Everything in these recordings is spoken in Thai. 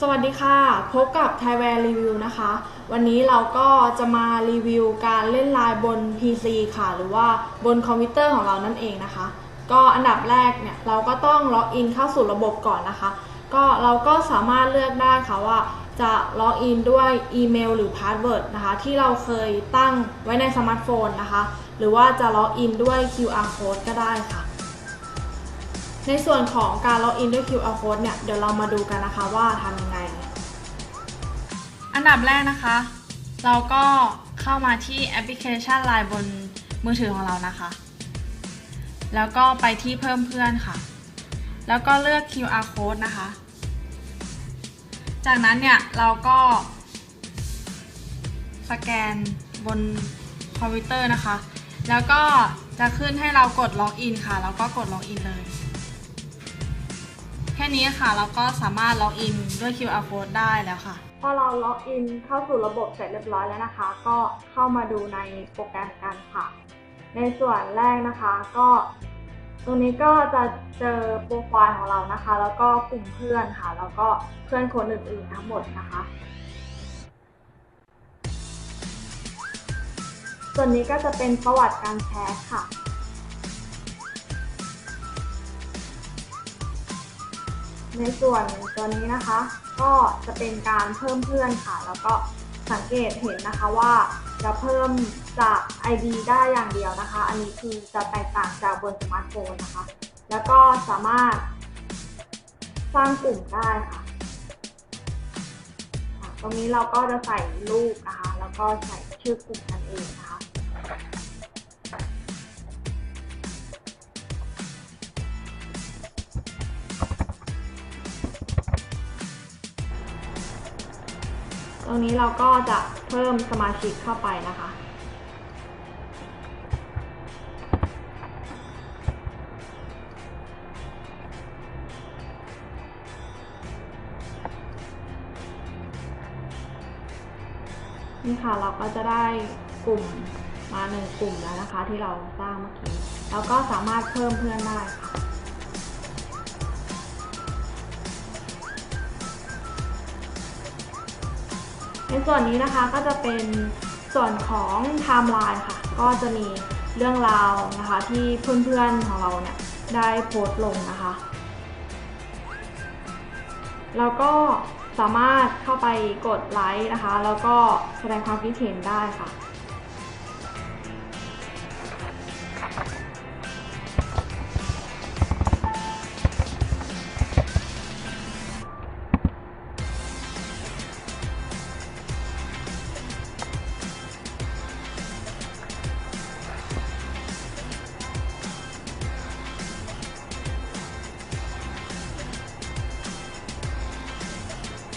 สวัสดีค่ะ พบกับ Thailand Review นะคะ วันนี้เราก็จะมารีวิวการเล่นไลน์บน PC ค่ะ หรือว่าบนคอมพิวเตอร์ของเรานั่นเองนะคะ ก็อันดับแรกเนี่ย เราก็ต้องล็อกอินเข้าสู่ระบบก่อนนะคะ ก็เราก็สามารถเลือกได้ค่ะว่าจะล็อกอินด้วยอีเมลหรือพาสเวิร์ดนะคะ ที่เราเคยตั้งไว้ในสมาร์ทโฟนนะคะ หรือว่าจะล็อกอินด้วย QR code ก็ได้ค่ะ ในส่วนของการล็อกอินด้วย QR code เนี่ยเดี๋ยวเรามาดูกันนะคะว่าทำยังไง อันดับแรกนะคะ เราก็เข้ามาที่แอปพลิเคชัน Line บนมือถือของเรานะคะ แล้วก็ไปที่เพิ่มเพื่อนค่ะ แล้วก็เลือก QR code นะคะ จากนั้นเนี่ยเราก็สแกนบนคอมพิวเตอร์นะคะ แล้วก็จะขึ้นให้เรากดล็อกอินค่ะ แล้วก็กดล็อกอินเลย ค่นี้ค่ะเราก็สามารถล็อกอินด้วย QR code ได้แล้วค่ะ พอเราล็อกอินเข้าสู่ระบบเสร็จเรียบร้อยแล้วนะคะ ก็เข้ามาดูในโปรแกรมกันค่ะ ในส่วนแรกนะคะก็ ตรงนี้ก็จะเจอโปรไฟล์ของเรานะคะ แล้วก็กลุ่มเพื่อนค่ะ แล้วก็เพื่อนคนอื่นๆทั้งหมดนะคะส่วนนี้ก็จะเป็นประวัติการแชทค่ะ ในส่วนตัวนี้นะคะ ก็จะเป็นการเพิ่มเพื่อนค่ะ แล้วก็สังเกตเห็นนะคะว่าจะเพิ่มจาก ID ได้อย่างเดียวนะคะ อันนี้คือจะแตกต่างจากบนสมาร์ทโฟนนะคะ แล้วก็สามารถสร้างกลุ่มได้ค่ะค่ะตรงนี้เราก็จะใส่รูปนะคะ แล้วก็ใส่ชื่อกลุ่มกันเองนะคะ รงนี้เราก็จะเพิ่มสมาชิกเข้าไปนะคะ นี่ค่ะเราก็จะได้กลุ่มมาหนึ่งกลุ่มแล้วนะคะ ที่เราสร้างเมื่อกี้ แล้วก็สามารถเพิ่มเพื่อนได้ค่ะ ในส่วนนี้นะคะก็จะเป็นส่วนของไทม์ไลน์ค่ะ ก็จะมีเรื่องราวนะคะที่เพื่อนๆของเราเนี่ยได้โพสต์ลงนะคะ แล้วก็สามารถเข้าไปกดไลค์นะคะ แล้วก็แสดงความคิดเห็นได้ค่ะ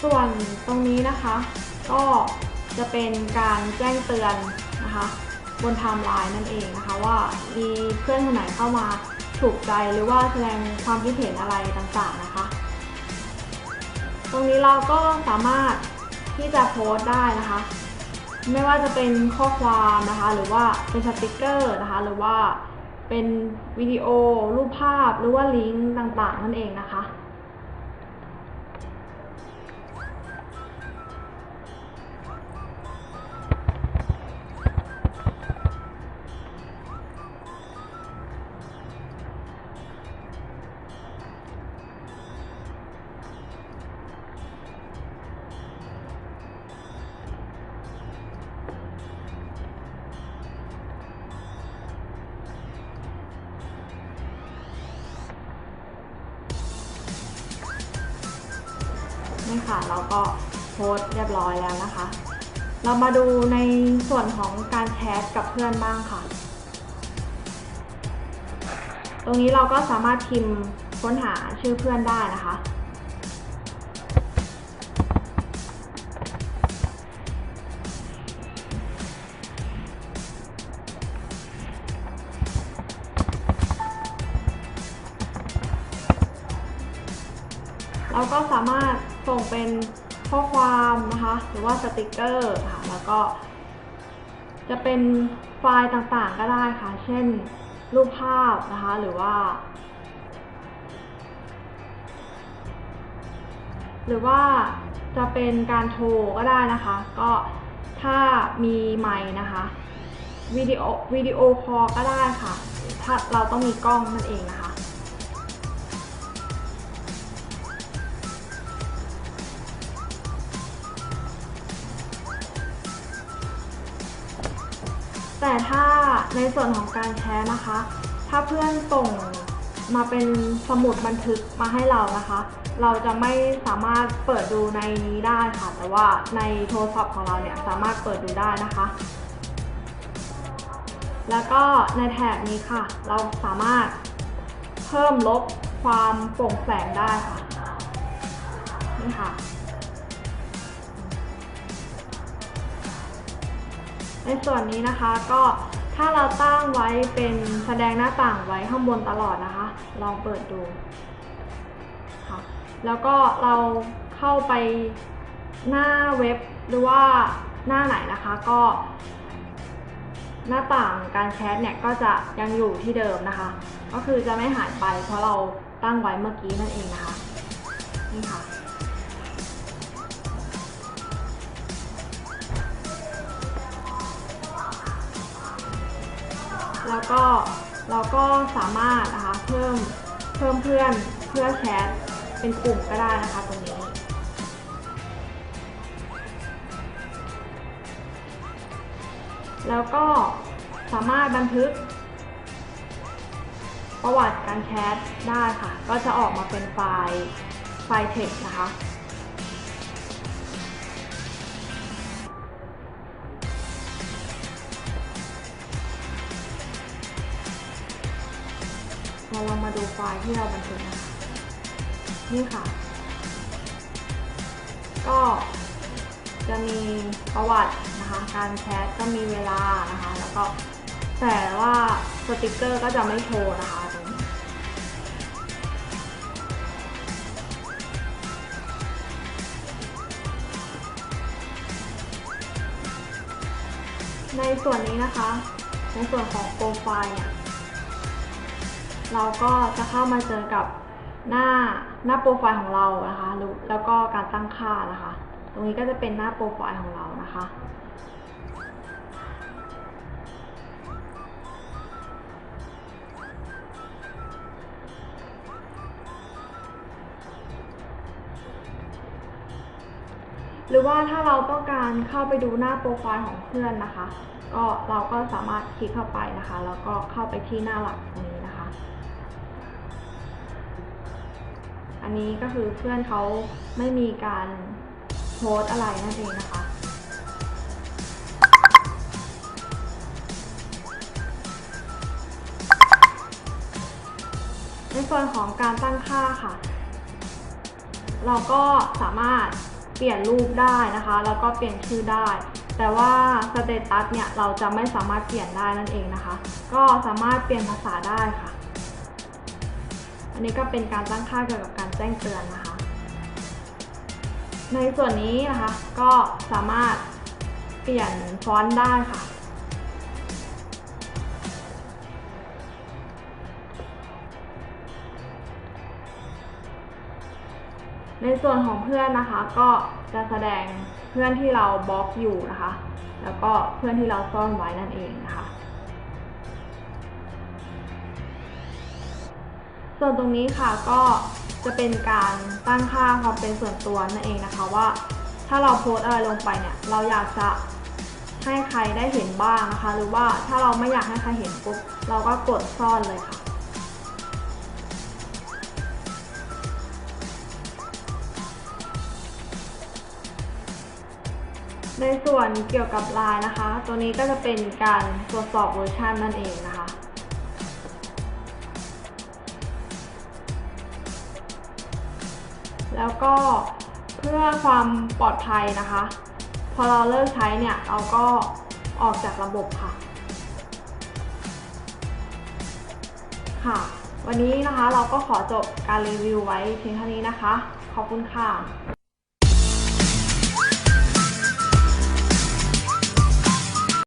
ส่วนตรงนี้นะคะ ก็จะเป็นการแจ้งเตือนนะคะ บนไทม์ไลน์นั่นเองนะคะ ว่ามีเพื่อนคนไหนเข้ามาถูกใจหรือว่าแสดงความคิดเห็นอะไรต่างๆนะคะ ตรงนี้เราก็สามารถที่จะโพสต์ได้นะคะ ไม่ว่าจะเป็นข้อความนะคะ หรือว่าเป็นสติกเกอร์นะคะ หรือว่าเป็นวิดีโอ รูปภาพหรือว่าลิงก์ต่างๆ นั่นเองนะคะ ค่ะ เราก็โพสต์เรียบร้อยแล้วนะคะ เรามาดูในส่วนของการแชทกับเพื่อนบ้างค่ะ ตรงนี้เราก็สามารถพิมพ์ค้นหาชื่อเพื่อนได้นะคะเราก็สามารถ ส่งเป็นข้อความนะคะหรือว่าสติกเกอร์ค่ะแล้วก็ จะเป็นไฟล์ต่างๆก็ได้ค่ะ เช่นรูปภาพนะคะหรือว่า หรือว่าจะเป็นการโทรก็ได้นะคะ ก็ถ้ามีไมค์นะคะวิดีโอวิดีโอคอลก็ได้ค่ะ ถ้าเราต้องมีกล้องนั่นเองนะคะ แต่ถ้าในส่วนของการแชร์นะคะ ถ้าเพื่อนส่งมาเป็นสมุดบันทึกมาให้เรานะคะ เราจะไม่สามารถเปิดดูในนี้ได้ค่ะ แต่ว่าในโทรศัพท์ของเราเนี่ยสามารถเปิดดูได้นะคะ แล้วก็ในแถบนี้ค่ะ เราสามารถเพิ่มลบความโปร่งแสงได้ค่ะนี่ค่ะ ในส่วนนี้นะคะก็ถ้าเราตั้งไว้เป็นแสดงหน้าต่างไว้ข้างบนตลอดนะคะ ลองเปิดดูค่ะแล้วก็เราเข้าไปหน้าเว็บหรือว่าหน้าไหนนะคะก็ หน้าต่างการแชทเนี่ยก็จะยังอยู่ที่เดิมนะคะ ก็คือจะไม่หายไปเพราะเราตั้งไว้เมื่อกี้นั่นเองนะคะนี่ค่ะ แล้วก็เราก็สามารถนะคะเพิ่มเพิ่มเพื่อนเพื่อแชทเป็นกลุ่มก็ได้นะคะตรงนี้ แล้วก็สามารถบันทึก ประวัติการแชทได้ค่ะ ก็จะออกมาเป็นไฟล์ไฟล์เท็กซ์นะคะ เราลองมาดูไฟล์ที่เราบันทึกนะคะ นี่ค่ะ ก็จะมีประวัตินะคะ การแชทก็มีเวลานะคะ แล้วก็แต่ว่าสติกเกอร์ก็จะไม่โชว์นะคะตรงนี้ในส่วนนี้นะคะ ในส่วนของโปรไฟล์เนี่ย เราก็จะเข้ามาเจอกับหน้าหน้าโปรไฟล์ของเรานะคะแล้วก็การตั้งค่านะคะ ตรงนี้ก็จะเป็นหน้าโปรไฟล์ของเรานะคะ หรือว่าถ้าเราต้องการเข้าไปดูหน้าโปรไฟล์ของเพื่อนนะคะ ก็เราก็สามารถคลิกเข้าไปนะคะ แล้วก็เข้าไปที่หน้าหลักตรงนี้ อันนี้ก็คือเพื่อนเขาไม่มีการโพสอะไรนั่นเองนะคะ ในส่วนของการตั้งค่าค่ะ เราก็สามารถเปลี่ยนรูปได้นะคะ แล้วก็เปลี่ยนชื่อได้ แต่ว่าสเตตัสเนี่ยเราจะไม่สามารถเปลี่ยนได้นั่นเองนะคะ ก็สามารถเปลี่ยนภาษาได้ค่ะ อันนี้ก็เป็นการตั้งค่าเกี่ยวกับการ แจ้งเตือนนะคะ ในส่วนนี้นะคะก็สามารถเปลี่ยนฟอนต์ได้ค่ะ ในส่วนของเพื่อนนะคะก็จะแสดงเพื่อนที่เราบล็อกอยู่นะคะ แล้วก็เพื่อนที่เราซ่อนไว้นั่นเองนะคะ ส่วนตรงนี้ค่ะก็จะเป็นการตั้งค่าความเป็นส่วนตัวนั่นเองนะคะว่า ถ้าเราโพสอะไรลงไปเนี่ยเราอยากจะให้ใครได้เห็นบ้างนะคะ หรือว่าถ้าเราไม่อยากให้ใครเห็นปุ๊บเราก็กดซ่อนเลยค่ะในส่วนเกี่ยวกับไลน์นะคะ ตัวนี้ก็จะเป็นการตรวจสอบเวอร์ชันนั่นเองนะคะ แล้วก็เพื่อความปลอดภัยนะคะ พอเราเลิกใช้เนี่ยเราก็ออกจากระบบค่ะ ค่ะ วันนี้นะคะเราก็ขอจบการรีวิวไว้เพียงเท่านี้นะคะ ขอบคุณค่ะ